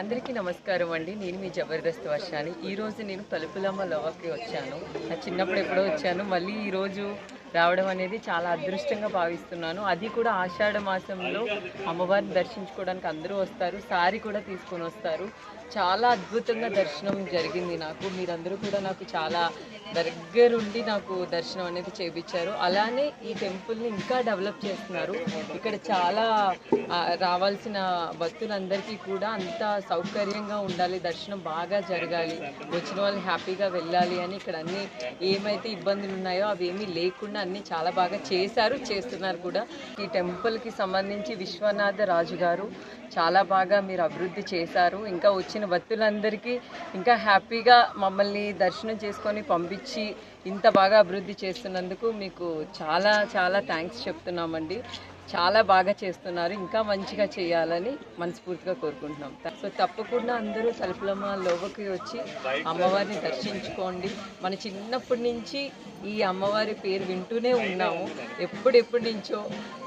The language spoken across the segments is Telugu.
అందరికీ నమస్కారం అండి. నేను మీ జబర్దస్త్ వర్షాన్ని ఈరోజు నేను తలుపులమ్మ లోవకి వచ్చాను. నా చిన్నప్పుడు ఎప్పుడో వచ్చాను. మళ్ళీ ఈరోజు రావడం అనేది చాలా అదృష్టంగా భావిస్తున్నాను. అది కూడా ఆషాఢ మాసంలో అమ్మవారిని దర్శించుకోవడానికి అందరూ వస్తారు. సారీ కూడా తీసుకొని వస్తారు. చాలా అద్భుతంగా దర్శనం జరిగింది నాకు. మీరందరూ కూడా నాకు చాలా దగ్గరుండి నాకు దర్శనం అనేది చేపించారు. అలానే ఈ టెంపుల్ని ఇంకా డెవలప్ చేస్తున్నారు. ఇక్కడ చాలా రావాల్సిన భక్తులందరికీ కూడా అంత సౌకర్యంగా ఉండాలి దర్శనం బాగా జరగాలి వచ్చిన వాళ్ళు హ్యాపీగా వెళ్ళాలి అని ఇక్కడ అన్ని ఏమైతే ఇబ్బందులు ఉన్నాయో అవి ఏమీ లేకుండా అన్ని చాలా బాగా చేశారు చేస్తున్నారు కూడా. ఈ టెంపుల్కి సంబంధించి విశ్వనాథ రాజు గారు చాలా బాగా మీరు అభివృద్ధి చేశారు. ఇంకా వచ్చి వచ్చిన భక్తులందరికీ ఇంకా హ్యాపీగా మమ్మల్ని దర్శనం చేసుకొని పంపించి ఇంత బాగా అభివృద్ధి చేస్తున్నందుకు మీకు చాలా చాలా థ్యాంక్స్ చెప్తున్నామండి. చాలా బాగా చేస్తున్నారు. ఇంకా మంచిగా చేయాలని మనస్ఫూర్తిగా కోరుకుంటున్నాం. సో తప్పకుండా అందరూ తలుపులమ్మ లోవకి వచ్చి అమ్మవారిని దర్శించుకోండి. మన చిన్నప్పటి నుంచి ఈ అమ్మవారి పేరు వింటూనే ఉన్నాము. ఎప్పుడెప్పటి నుంచో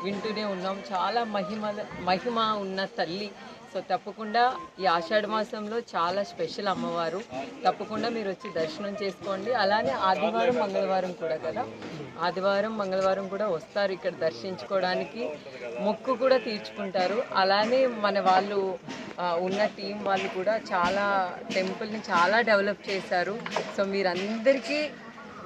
వింటూనే ఉన్నాం చాలా మహిమ మహిమ ఉన్న తల్లి సో తప్పకుండా ఈ ఆషాఢ మాసంలో చాలా స్పెషల్ అమ్మవారు. తప్పకుండా మీరు వచ్చి దర్శనం చేసుకోండి. అలానే ఆదివారం మంగళవారం కూడా కదా? ఆదివారం మంగళవారం కూడా వస్తారు ఇక్కడ దర్శించుకోవడానికి. మొక్కు కూడా తీర్చుకుంటారు. అలానే మన వాళ్ళు ఉన్న టీం వాళ్ళు కూడా చాలా టెంపుల్ని చాలా డెవలప్ చేశారు. సో మీరందరికీ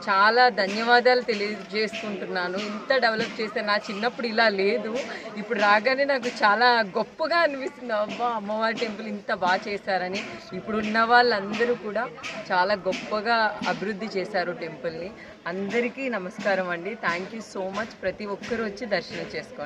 చాలా ధన్యవాదాలు తెలియజేసుకుంటున్నాను ఇంత డెవలప్ చేస్తే నా చిన్నప్పుడు ఇలా లేదు. ఇప్పుడు రాగానే నాకు చాలా గొప్పగా అనిపిస్తుంది. అబ్బా అమ్మవారి టెంపుల్ ఇంత బాగా చేశారని. ఇప్పుడు ఉన్న వాళ్ళందరూ కూడా చాలా గొప్పగా అభివృద్ధి చేశారు టెంపుల్ని. అందరికీ నమస్కారం అండి. థ్యాంక్ యూ సో మచ్ ప్రతి ఒక్కరూ వచ్చి దర్శనం చేసుకోండి.